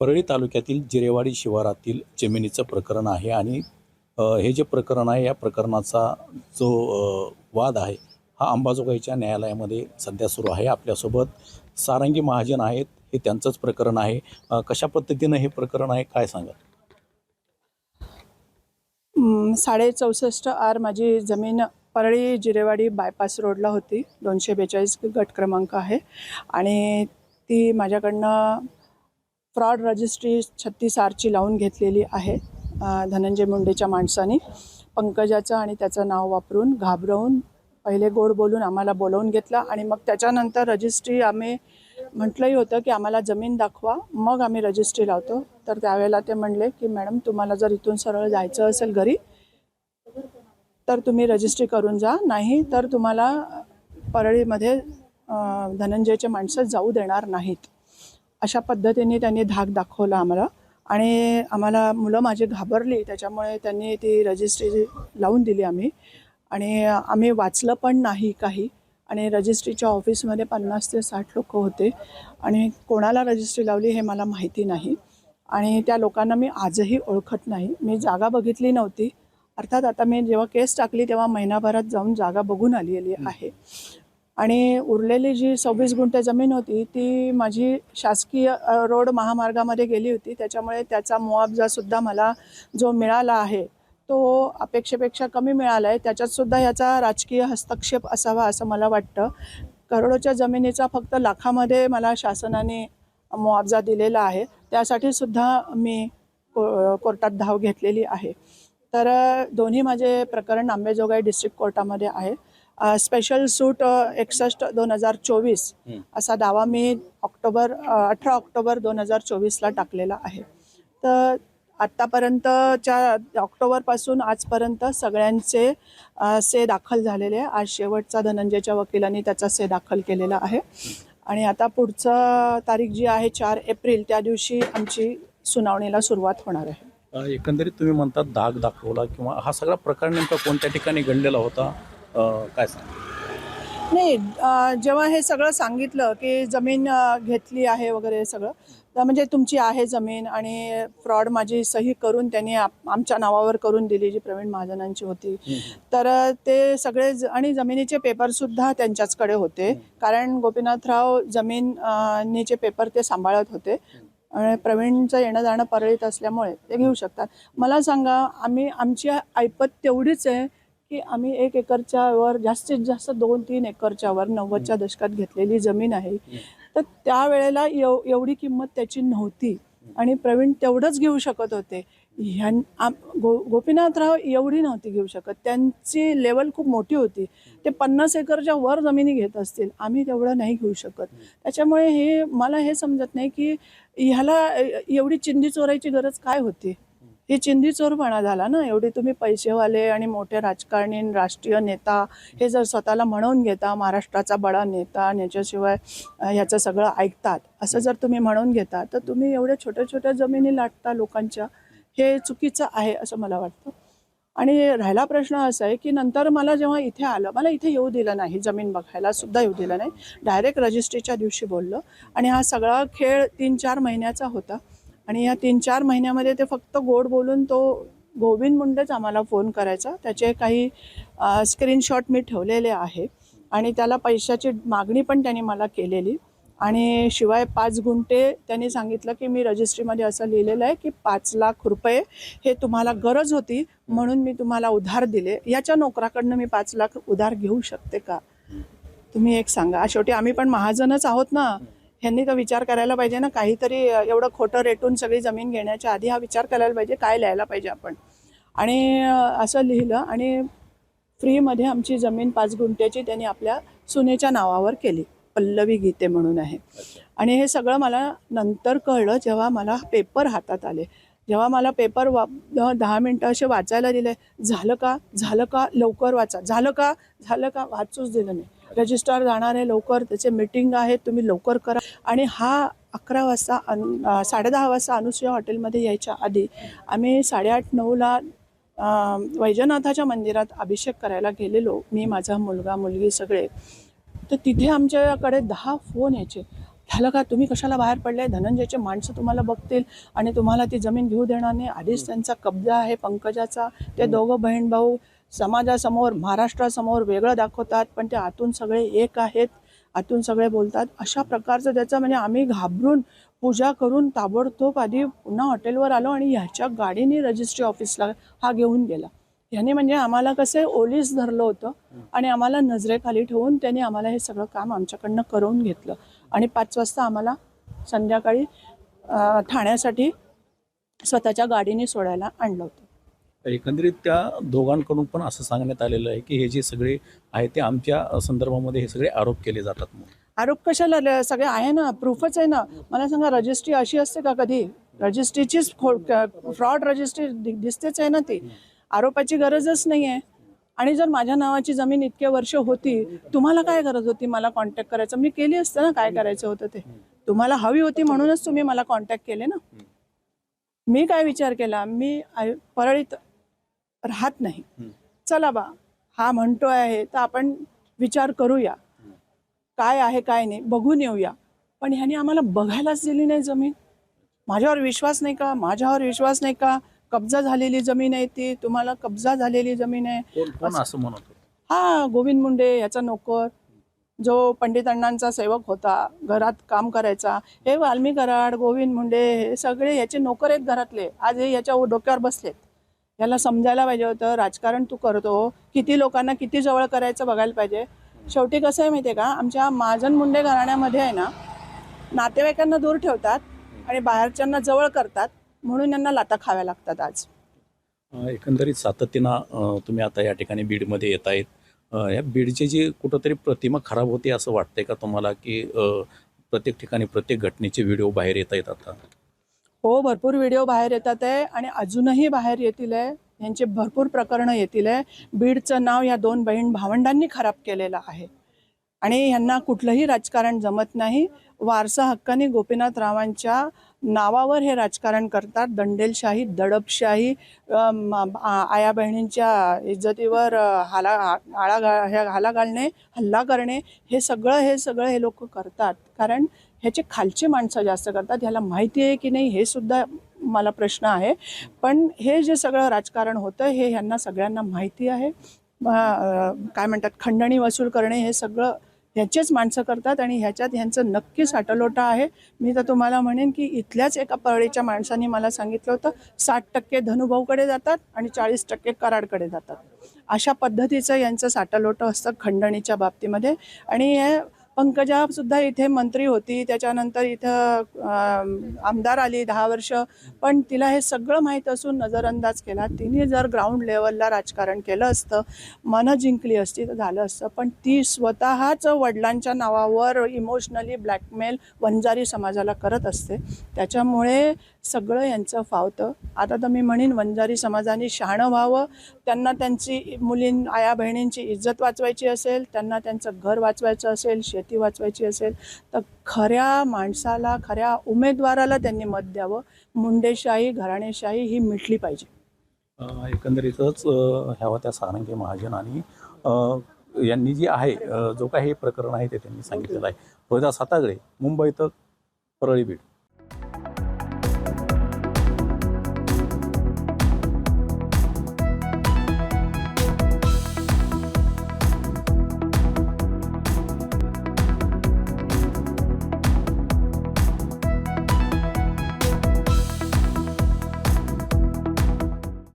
परळी तालुक्यातील जिरेवाडी शिवारातील जमिनीचं प्रकरण आहे आणि हे जे प्रकरण आहे या प्रकरणाचा जो वाद आहे हा अंबाजोगाईच्या न्यायालयामध्ये सध्या सुरू आहे. आपल्यासोबत सारंगी महाजन आहेत. हे त्यांचंच प्रकरण आहे. कशा पद्धतीनं हे प्रकरण आहे काय सांगा साडे चौसष्ट आर माझी जमीन परळी जिरेवाडी बायपास रोडला होती. दोनशे बेचाळीस गट क्रमांक आहे. आणि ती माझ्याकडनं फ्रॉड रजिस्ट्री छत्तीस आरची लावून घेतलेली आहे धनंजय मुंडेच्या माणसाने. पंकजाचं आणि त्याचं नाव वापरून घाबरवून पहिले गोड बोलून आम्हाला बोलवून घेतलं आणि मग त्याच्यानंतर रजिस्ट्री आम्ही म्हटलंही होतं की आम्हाला जमीन दाखवा मग आम्ही रजिस्ट्री लावतो. तर त्यावेळेला ते म्हणले की मॅडम तुम्हाला जर इथून सरळ जायचं असेल घरी तर तुम्ही रजिस्ट्री करून जा. नाही तर तुम्हाला परळीमध्ये धनंजयचे माणसं जाऊ देणार नाहीत. अशा पद्धतीने त्यांनी धाक दाखवला आम्हाला. आणि आम्हाला मुलं माझी घाबरली त्याच्यामुळे त्यांनी ती रजिस्ट्री लावून दिली आम्ही. आणि आम्ही वाचलं पण नाही काही. आणि रजिस्ट्रीच्या ऑफिसमध्ये पन्नास ते साठ लोक होते. आणि कोणाला रजिस्ट्री लावली हे मला माहिती नाही. आणि त्या लोकांना मी आजही ओळखत नाही. मी जागा बघितली नव्हती. अर्थात आता मी जेव्हा केस टाकली तेव्हा महिनाभरात जाऊन जागा बघून आलेली आहे. आणि उरलेली जी सव्वीस गुंठे जमीन होती ती माझी शासकीय रोड महामार्गामध्ये गेली होती. त्याच्यामुळे त्याचा मुआवजासुद्धा मला जो मिळाला आहे तो अपेक्षेपेक्षा कमी मिळाला आहे त्याच्यातसुद्धा याचा राजकीय हस्तक्षेप असावा असं मला वाटतं. करोडोच्या जमिनीचा फक्त लाखामध्ये मला शासनाने मुआवजा दिलेला आहे. त्यासाठी सुद्धा मी को कोर्टात धाव घेतलेली आहे. तर दोन्ही माझे प्रकरण आंबेजोगाई डिस्ट्रिक्ट कोर्टामध्ये आहे. स्पेशल सूट एकसष्ट दोन हजार चोवीस. असा दावा मी ऑक्टोबर अठरा ऑक्टोबर दोन हजार चोवीसला टाकलेला आहे. तर आत्तापर्यंतच्या ऑक्टोबरपासून आजपर्यंत सगळ्यांचे से दाखल झालेले आहे. आज शेवटचा धनंजयच्या वकिलांनी त्याचा से दाखल केलेला आहे. आणि आता पुढचं तारीख जी आहे चार एप्रिल त्या दिवशी आमची सुनावणीला सुरुवात होणार आहे. एकंदरीत तुम्ही म्हणतात धाक दाखवला किंवा हा सगळा प्रकार नेमका कोणत्या ठिकाणी घडलेला होता? काय सांगा? नाही अ, जेव्हा हे सगळं सांगितलं की जमीन अ, घेतली आहे वगैरे सगळं तर म्हणजे तुमची आहे जमीन आणि फ्रॉड माझी सही करून त्यांनी आप- आमच्या नावावर करून दिली जी प्रवीण महाजनांची होती. तर अ, ते सगळे ज- आणि जमिनीचे पेपरसुद्धा त्यांच्याचकडे होते. कारण गोपीनाथराव जमीन अ, नीचे पेपर ते सांभाळत होते. आणि प्रवीणचं येणं जाणं परळीत असल्यामुळे ते घेऊ शकतात. मला सांगा आम्ही आमची ऐपत तेवढीच आहे की आम्ही एक एकरच्या वर जास्तीत जास्त दोन तीन एकरच्या वर नव्वदच्या दशकात घेतलेली जमीन आहे. तर त्यावेळेला एव एवढी किंमत त्याची नव्हती. आणि प्रवीण तेवढंच घेऊ शकत होते. ह्यां आम गो गोपीनाथराव एवढी नव्हती घेऊ शकत. त्यांची लेवल खूप मोठी होती. ते पन्नास एकरच्या वर जमिनी घेत असतील. आम्ही तेवढं नाही घेऊ शकत. त्याच्यामुळे हे मला हे समजत नाही की ह्याला एवढी चिंधी चोरायची गरज काय होती? ही चिंधी चोरपणा झाला ना. एवढे तुम्ही पैसेवाले आणि मोठे राजकारणी राष्ट्रीय नेता हे जर स्वतःला म्हणून घेता महाराष्ट्राचा बडा नेता आणि याच्याशिवाय ह्याचं सगळं ऐकतात असं जर तुम्ही म्हणून घेता तर तुम्ही एवढ्या छोट्या छोट्या जमिनी लाटता लोकांच्या. हे चुकीचं आहे असं मला वाटतं. आणि राहिला प्रश्न असा आहे की नंतर मला जेव्हा इथे आलं मला इथे येऊ दिलं नाही जमीन बघायला सुद्धा येऊ दिलं नाही. डायरेक्ट रजिस्ट्रीच्या दिवशी बोललं. आणि हा सगळा खेळ तीन चार महिन्याचा होता. आणि या तीन चार महिन्यामध्ये ते फक्त गोड बोलून तो गोविंद मुंडेच आम्हाला फोन करायचा. त्याचे काही स्क्रीनशॉट मी ठेवलेले आहे. आणि त्याला पैशाची मागणी पण त्यांनी मला केलेली. आणि शिवाय पाच गुंठे त्यांनी सांगितलं की मी रजिस्ट्रीमध्ये असं लिहिलेलं आहे की पाच लाख रुपये हे तुम्हाला गरज होती म्हणून मी तुम्हाला उधार दिले. याच्या नोकराकडनं मी पाच लाख उधार घेऊ शकते का? तुम्ही एक सांगा. शेवटी आम्ही पण महाजनच आहोत ना. ह्यांनी तर विचार करायला पाहिजे ना. काहीतरी एवढं खोटं रेटून सगळी जमीन घेण्याच्या आधी हा विचार करायला पाहिजे काय लिहायला पाहिजे आपण. आणि असं लिहिलं आणि फ्रीमध्ये आमची जमीन पाच गुंठ्याची त्यांनी आपल्या सुनेच्या नावावर केली. पल्लवी गीते म्हणून आहे. आणि हे सगळं मला नंतर कळलं जेव्हा मला पेपर हातात आले. जेव्हा मला पेपर वा दहा मिनटं असे वाचायला दिले झालं का? झालं का? लवकर वाचा. झालं का? झालं का? वाचूच दिलं नाही. रजिस्ट्रार जाणार आहे लवकर त्याचे मीटिंग आहे तुम्ही लवकर करा. आणि हा अकरा वाजता अनु साडेदहा वाजता अनुसूया हॉटेलमध्ये यायच्या आधी आम्ही साडेआठ नऊला वैजनाथाच्या मंदिरात अभिषेक करायला गेलेलो मी माझा मुलगा मुलगी सगळे. तर तिथे आमच्याकडे दहा फोन यायचे. झालं का तुम्ही कशाला बाहेर पडले? धनंजयचे माणसं तुम्हाला बघतील आणि तुम्हाला ती जमीन घेऊ देणार नाही आधीच त्यांचा कब्जा आहे पंकजाचा. ते दोघं बहीण भाऊ समाजासमोर महाराष्ट्रासमोर वेगळं दाखवतात पण ते आतून सगळे एक आहेत आतून सगळे बोलतात. अशा प्रकारचं त्याचं म्हणजे आम्ही घाबरून पूजा करून ताबडतोब आधी पुन्हा हॉटेलवर आलो आणि ह्याच्या गाडीने रजिस्ट्री ऑफिसला हा घेऊन गेला. ह्याने म्हणजे आम्हाला कसं ओलीस धरलं होतं आणि आम्हाला नजरेखाली ठेवून त्याने आम्हाला हे सगळं काम आमच्याकडनं करून घेतलं. आणि पाच वाजता आम्हाला संध्याकाळी ठाण्यासाठी स्वतःच्या गाडीने सोडायला आणलं होतं. एकंदरीत त्या दोघांकडून पण असं सांगण्यात आलेलं आहे की हे जे सगळे आहे ते आमच्या संदर्भामध्ये हे सगळे आरोप केले जातात आरोप कशाला सगळे आहे ना प्रूफच आहे ना. मला सांगा रजिस्ट्री अशी असते का कधी? रजिस्ट्रीचीच फ्रॉड रजिस्ट्री दिसतेच आहे ना ती. आरोपाची गरजच नाही आहे आणि जर माझ्या नावाची जमीन इतके वर्ष होती तुम्हाला काय गरज होती मला कॉन्टॅक्ट करायचं? मी केली असतं ना काय करायचं होतं ते. तुम्हाला हवी होती म्हणूनच तुम्ही मला कॉन्टॅक्ट केले ना. मी काय विचार केला? मी परळीत राहत नाही. चला बा हा म्हणतोय आहे तर आपण विचार करूया. काय आहे काय नाही बघून येऊया. पण ह्याने आम्हाला बघायलाच दिली नाही जमीन. माझ्यावर विश्वास नाही का? माझ्यावर विश्वास नाही का? कब्जा झालेली जमीन आहे ती तुम्हाला कब्जा झालेली जमीन आहे. कोण कोण असं म्हणत? हा गोविंद मुंडे याचा नोकर जो पंडित अण्णांचा सेवक होता घरात काम करायचा. हे वाल्मी कराड गोविंद मुंडे हे सगळे याचे नोकर आहेत घरातले. आज हे याच्या डोक्यावर बसलेत. याला समजायला पाहिजे होतं राजकारण तू करतो किती लोकांना किती जवळ करायचं बघायला पाहिजे. शेवटी कसं आहे माहिती आहे का आमच्या महाजन मुंडे घराण्यामध्ये आहे ना नातेवाईकांना दूर ठेवतात आणि बाहेरच्यांना जवळ करतात. म्हणून यांना लाता खाव्या लागतात आज. एकंदरीत सातत्यानं तुम्ही आता या ठिकाणी बीडमध्ये येत आहेत. या बीडची जी कुठंतरी प्रतिमा खराब होते असं वाटतंय का तुम्हाला की प्रत्येक ठिकाणी प्रत्येक घटनेचे व्हिडिओ बाहेर येत आहेत आता? हो भरपूर व्हिडिओ बाहेर येतात आहे आणि अजूनही बाहेर येतील आहे. यांचे भरपूर प्रकरणं येतील आहे. बीडचं नाव या दोन बहीण भावंडांनी खराब केलेलं आहे. आणि यांना कुठलंही राजकारण जमत नाही. वारसा हक्काने गोपीनाथ रावांच्या नावावर हे राजकारण करतात. दंडेलशाही दडपशाही आया बहिणींच्या इज्जतीवर हाला आळा घा हे हाला घालणे हल्ला करणे हे सगळं हे सगळं हे लोक करतात. कारण ह्याचे खालचे माणसं जास्त करतात. ह्याला माहिती आहे की नाही हे सुद्धा मला प्रश्न आहे. पण हे जे सगळं राजकारण होतं हे ह्यांना सगळ्यांना माहिती आहे. काय म्हणतात खंडणी वसूल करणे हे सगळं ह्याचेच माणसं करतात आणि ह्याच्यात ह्यांचं नक्कीच साटलोटा आहे. मी तर तुम्हाला म्हणेन की इथल्याच एका परळीच्या माणसाने मला सांगितलं होतं साठ टक्के धनुभाऊकडे जातात आणि चाळीस टक्के कराडकडे जातात. अशा पद्धतीचं यांचं साटलोटं असतं खंडणीच्या बाबतीमध्ये. आणि हे पंकजा सुद्धा इथे मंत्री होती त्याच्यानंतर इथं आमदार आली दहा वर्ष. पण तिला हे सगळं माहीत असून नजरअंदाज केला. तिने जर ग्राउंड लेवलला राजकारण केलं असतं मनं जिंकली असती तर झालं असतं. पण ती स्वतःच वडिलांच्या नावावर इमोशनली ब्लॅकमेल वंजारी समाजाला करत असते. त्याच्यामुळे सगळं यांचं फावतं. आता तर मी म्हणेन वंजारी समाजाने शहाणं व्हावं. त्यांना त्यांची मुलीं आया बहिणींची इज्जत वाचवायची असेल त्यांना त्यांचं घर वाचवायचं असेल शेत वाचवायची असेल तर खऱ्या माणसाला खऱ्या उमेदवाराला त्यांनी मत द्यावं. मुंडेशाही घराणेशाही ही मिटली पाहिजे. एकंदरीतच ह्या होत्या सारंगी महाजन आणि यांनी जी आहे जो काही हे प्रकरण आहे ते त्यांनी सांगितलेलं आहे. रोहिदास हातागळे मुंबईत तर परळी बीड.